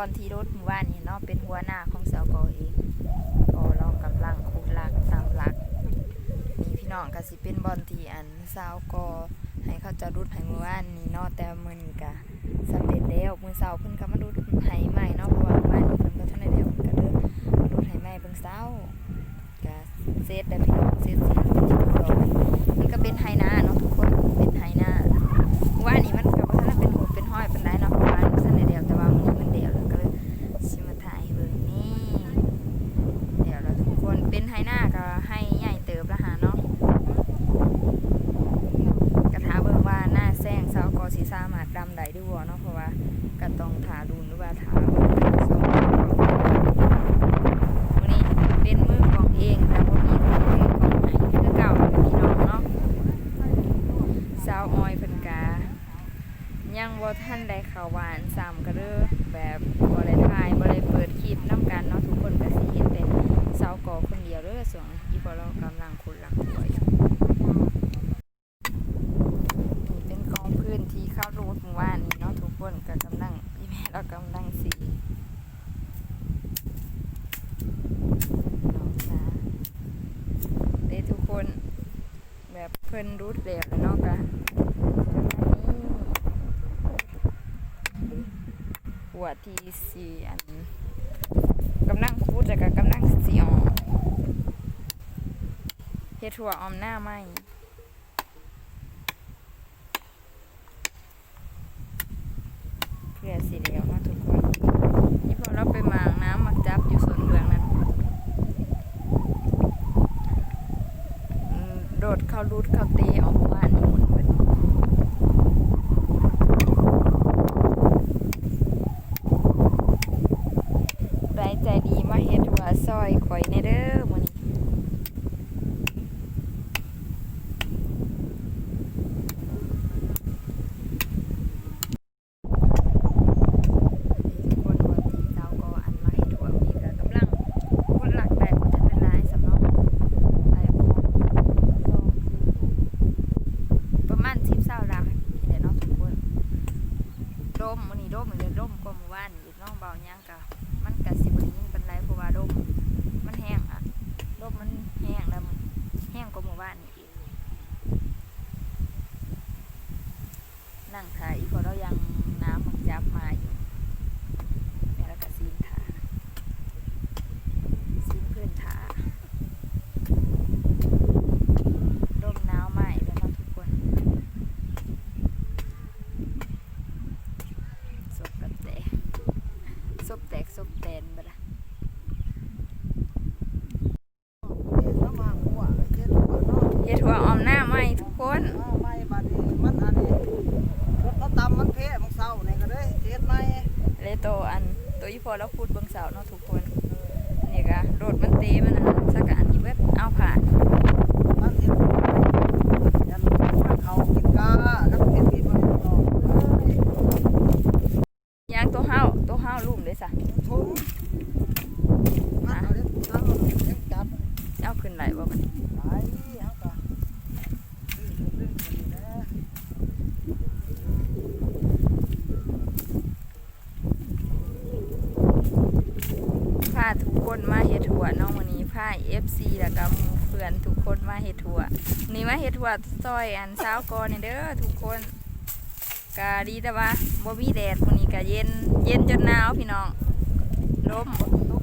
บอลที่รถหมู่บ้านนี่เนาะเป็นหัวหน้าของสกเองก็เรากำลังคุกหลักตามหลักนี่พี่น้องก็สิเป็นบอลที่อันสาวกให้เขาจะรุดให้หมู่บ้านนี่เนาะแต่มือนี่ก็สำเร็จแล้วมือเสาเพิ่นก็ สีสามารถดำได้ด้วยเนาะเพราะว่าก็ต้องถาดูนหรือว่าถาสองวันนี้เป็นมือของเองแต่ว่ามีคนเองของให้คือเก่าพี่น้องเนาะสาวออยเพิ่นกายังบ่ทันได้ข้าหวานซ้ำก็เด้อแบบบ่ได้ถ่ายบ่ได้เปิดคลิปนํกันเนาะทุกคนก็สิเห็นแต่สาวกอคนเดียวเด้อส่วนอีพอเรากำลังคุนหลักตัวอยู่นี่เป็นกองพื้นที่เข้ารูทเมื่อวานนี้เนาะทุกคนก็กำลังอีแม่เรากำลังสีน้องสาเด้อทุกคน แบบเพิ่นรูดแล้วแล้วเนาะกะ หัวที่สี่อันกำลังคูดแล้วก็กำลังสีออกเฮ็ดถั่วออมหน้าไหมเพื่อสีเหลวเนาะทุกคนนี่พอเราไปหมางน้ำมักจับอยู่สวนเบืองนั้นโดดเข้ารูดเข้าเตะออกบ้านนี่หมุนเบิดรายใจดีมาเฮ็ดหัวซ อยข่อยในเด้อมื้อนี้นี่ทุกคนว่าที่เจ้าก็อันมาเฮ็ดหัวนี่ก็กำลังคนหลักได้บ่ทันได้หลายสำเนาะ ได้บ่สองประมาณสิบเศร้าลักเดี๋ยวเน้องทุกคนร่มมันนี้ร่มมันเลยร่มกว่าหมู่บ้านอีกน้องเบาหยังกะมันกะสิบได้ยินเป็นไรเพราะว่าร่มมันแห้งอะร่มมันแห้งแล้วมันแห้งกว่าหมู่บ้านนี่อีก นั่งถ่ายอีกพอเรายังน้ำมันจับมาอยู่แม่แล้วก็ซีนถาซีนพื้นถา ลมหนาวใหม่แล้วเนาะทุกคนศพกับแตกศพแตกศพแตนไปละ น้ำมันหัวเจ็ดหัวเนาะ เฮ็ดหัวออมหน้าใหม่ทุกคน อ้าวไม่บัดนี้มันอันนี้รถเขาตำมันเพะมันเศร้านี่ก็ เลยเจ็ดไม่เลยโตอันตัวอีพอแล้วพูดเบิ่งเสาเนาะทุกคนนี่ก็รถมันเตมันนนั้นสักกะอันนี้เบิดเอาผ่านมันเห็นยันเขากินกาแล้วเห็นปีมันออกเลยางตัวเฮาตัวเฮาลุ่มเลยซะทุ่มเอาเล็กตั้งเล็กจับเอาขึ้นไหลบ่มันไหลเอากะเรื่องนี้นะ พาทุกคนมาเฮ็ดหัวเนาะมื้อนี้พา FC แล้วก็หมู่เพื่อนทุก คนมาเฮ็ดหัวนี่มาเฮ็ดหัวซอยอันเช้าก่อนนี่เด้อทุกคนกะดีแต่ว่าบ่มีแดดมื้อนี้ก็เย็น เย็นจนหนาวพี่น้องลมตก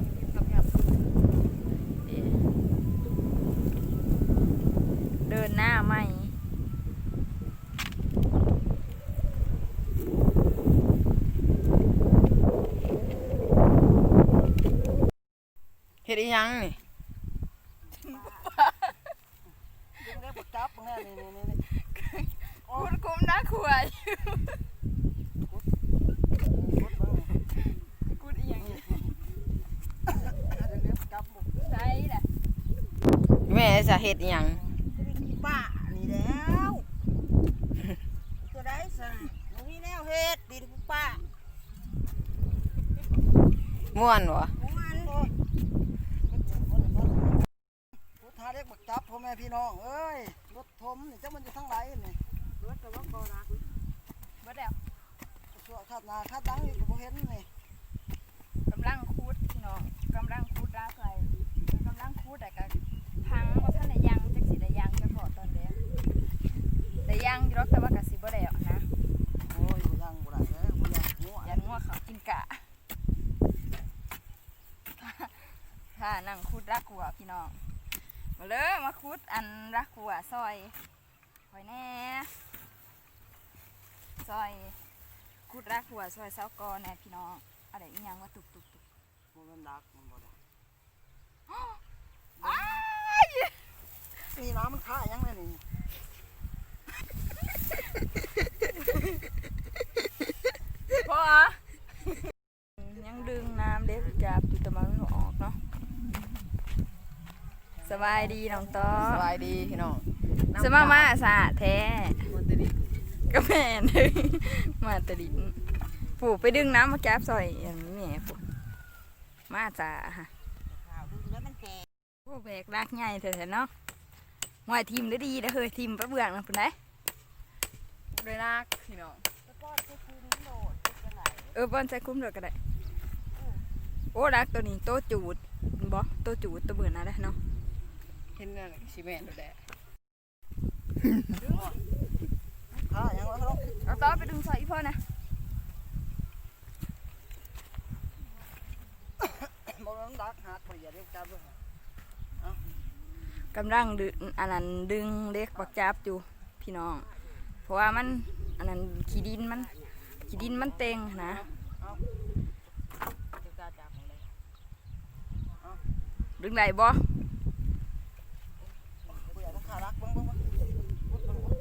เดินหน้าใหม่เฮ็ดอีหยังนี่ ดึงได้ป จับแน่นี่นี่นี่นี่คุณคุมนักขวายกดเบิ่งนี่กูอีหยังดึงได้ปจับหมดใช่แหละแม่จะเฮ็ดอีหยังป้านี่แล้วจะได้สั่งบ่มีแนวเฮ็ดดีทุกป้าม่วนบ่มันผู้ทาเรียกบักจับ พ่อแม่พี่น้องเอ้ยรถทมนี่จักมันอยู่ทางไหนนี่รถแต่ว่าบ่รักบ่แล้วชั่วคาดหน้าคาดหลังนี่ก็บ่เห็นนี่ำลังคูดพี่น้องกำลังคูดรากไรกำลังคูดแต่ก็พังว่าท่านได้ยังจักสิได้ยังจะพอตอนเดียวได้ยังอยู่หรอกแต่ว่ากะสิบ่ได้เอานะโอ้ยบ่ยังบ่ได้แล้วบ่ยังงัวยันงัวเขากินกะถ้านั่งคูดรักกัวพี่น้อง มาเลยมาคูดอันรักกัวซอยคอยแน่ซอยคูดรักกัวซอยเสากอแน่พี่น้องอะไรอีหยังว่าตุกตุกตุกบ่แม่นรักมันบ่ได้อ้ายนี่น้ำมันค่ายังไงนี่พอยังดึงน้ำเด็กจับจุดตะมันไม่ออกเนาะ สบายดีน้องต่อสบายดีพี่น้องสมามาสะแท้มันจะดีก็แม่นเลยมาแตะดินปู่ไปดึงน้ำมาแก๊บซอยอย่างนี้แหม่ปู่มาจ้าฮะข้าวดึงแล้วมันแก่โอ้แบกรากใหญ่เถอะเนาะหวยทีมได้ดีนะเฮ้ยทีมประเบืองนะปุ่นได้ด้วยนักพี่น้องตะก้อนก็คือนี่โหลดเป็นไหนเออบอลใส่คุ้มเดี๋ยวก็ได้โอ้รักตัวนี้โตจูดบอโตจูดตัวเบื่อนะได้เนาะ เห็นนั่นชิแม่นดูแดดค่ายังวะครับเอาต่อไปดึงซอยอีพ่อนะบ่แม่นรักหักบ่อย่าเรียกจับด้วยกำลังดึงอันนั้นดึงเล็กบักจับอยู่พี่น้อง เพราะว่ามันอันนั้นขี้ดินมันขี้ดินมันเต็งนะจะกล้าจับเลยดึงได้บ่บ่อยากต้องค่ารักเบิ่งเบิ่งเบิ่งเบิ่งเบิ่ง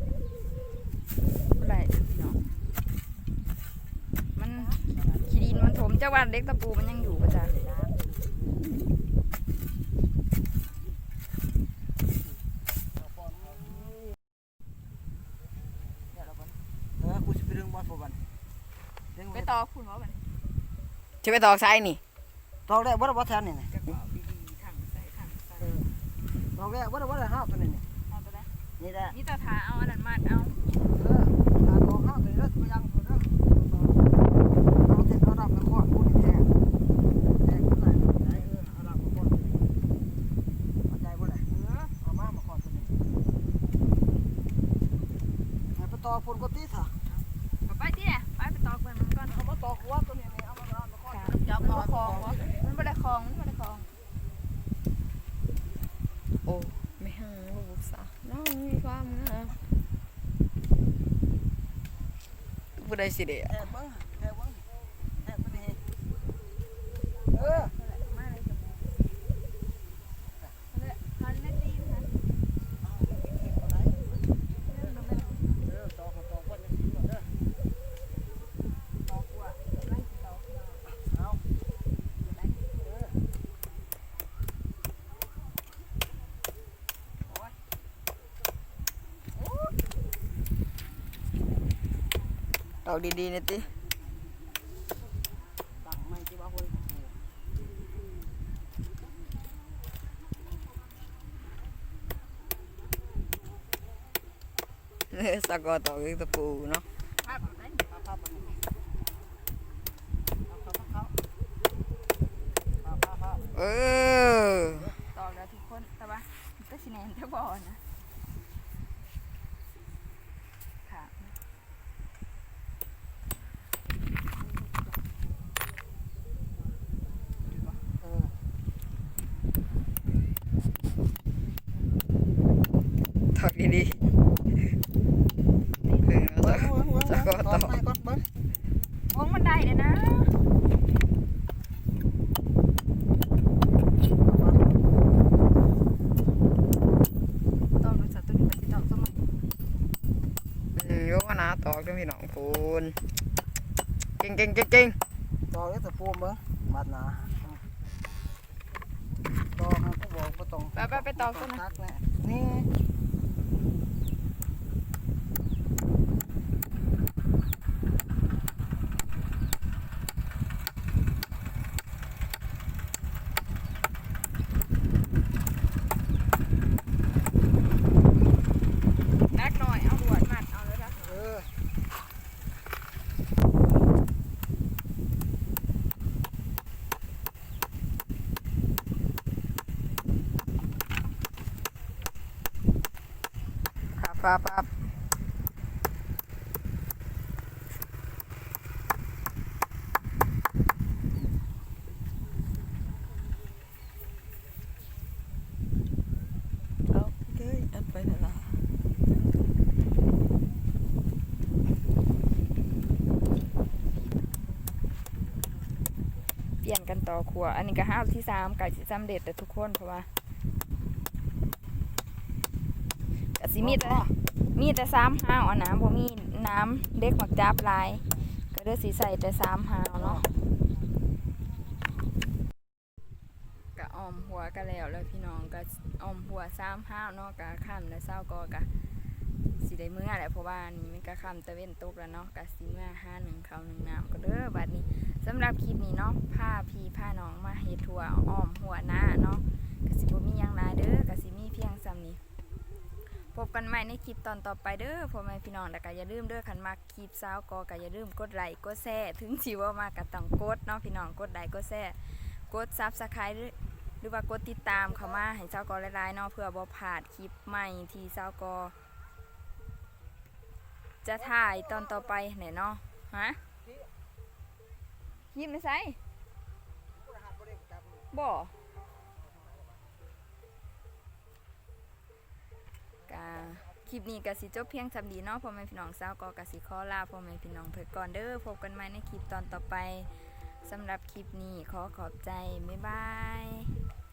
บ่ได้พี่น้องมันขี้ดินมันถมเจ้าวันเล็กตะปูมันยังอยู่ป่ะจ๊ะเออกูสิไปดึงบอลพวกมันดึงไปไปต่อคุณว่าบัดนี้จะไปตอกไซนี่ตอกได้บ่ได้บ่แทนนี่นี่กระเป๋าดีๆถังใส่ถังใส่ตอกได้บ่ได้บ่ได้ห้าวตัวนี้นี่เอาไปได้ นี่แหละนี่ตาทาเอาอันนั้นมัดเอา เออตาตอกห้าวตัวนี้แล้วสิบ่ยังตัวนั้นเอาเทเอาดับมาขอดกูนี่แท้แท้กูไหนไหนเออเอาดับมาขอดตัวนี้เอาใจบ่ได้เออเอามามาขอดตัวนี้ให้ไปตอกพุ่นก็ติซะ เอาไปที่เนี่ยไปไปตอกเบิ่งมันก่อน เอามาตอกหัวตัวนี้นี่เอามาเอามาขอด จับมันบ่คลองบ่มันบ่ได้คลองมันบ่ได้คลอง โอ้ไม่ห่างลูกสาวน้องมี ความงามผู้ใดสิเดะ แอบเบิ่งแอบเบิ่งแอบตัวนี้เออ มาเลยจังเลยคันได้ดีนะ เออตอกตอกวันนี้ก่อนเด้อ ตอกว่าไล่ตอกมา เอาเออ ดอกดีๆนะติเนื้อสกอตอกตะปูเนาะเออตอกแล้วทุกคนแต่ว่าก็ชินแนนตะบอนะ เออ ต อกดีๆเออเบิ้งตอกเบิ้งเบิ้งสกอตตออกกไม่ก่อนเบิ้งวงบันไดเด้นะตอกดูสัตว์ตัวนี้มันสิตอกสมัยอืมโยกนะตอกด้วยพี่น้องพูนเก่งเก่งเก่งเก่งตอกแล้วแต่ปูมเบิ้งบาดหนาตอกให้ผู้บอกบ่ต้องไปไปไปตอกตัวนั้นทักแน่นี่ นักหน่อยเอาหวดมัดเอาเลยนะ เออ ปั๊บปั๊บเอเด้ยอันไปล่ะเปลี่ยนกันต่อครัว อันนี้ก็ห้าที่สามไก่สิสำเร็จแต่ทุกคนเพราะว่าก็ สิมีแต่มีแต่สามห้าวอันนะบ่มีน้ำเด็กหมักจับลาย ก็เด้อสิใส่แต่สามห้าวเนาะก็อ้อมหัวก็แล้วแล้วพี่น้องก็ออมหัวสามห้าวเนาะก็ข้ามแล้วเศร้าก็ก็สิได้มื้อแหละเพราะว่านี่มันก็ค่ำตะเว้นตกแล้วเนาะก็สิมื้อห้าหนึ่งข้าหนึ่งน้ำก็เด้อบัดนี้สำหรับคลิปนี้เนาะพาพี่พาน้องมาเฮ็ดทัวอ้อมหัวหน้าเนาะกสิบ่มียังหลายเด้อกสิมีเพียงซ้ำนี้ พบกันใหม่ในคลิปตอนต่อไปเด้อพ่อแม่พี่น้องแล้วก็อย่าลืมเด้อคันมักคลิปสาวกอก็อย่าลืมกดไลค์กดแชร์ถึงสิว่ามากก็ต้องกดเนาะพี่น้องกดไลค์กดแชร์กด Subscribe หรือหรือว่ากดติดตามเข้ามาให้สาวกอหลายๆเนาะเพื่อบ่พลาดคลิปใหม่ที่สาวกอจะถ่ายตอนต่อไปแน่เนาะฮะยิ้มไม่ใส่บ่ กาคลิปนี้กสิจบเพียงจำดีเนาะพ่อแม่พี่น้องสาวก็กสิขอลาพ่อแม่พี่น้องเพิ่อก่อนเด้อพบกันใหม่ในคลิปตอนต่อไปสำหรับคลิปนี้ขอขอบใจ บ๊ายบาย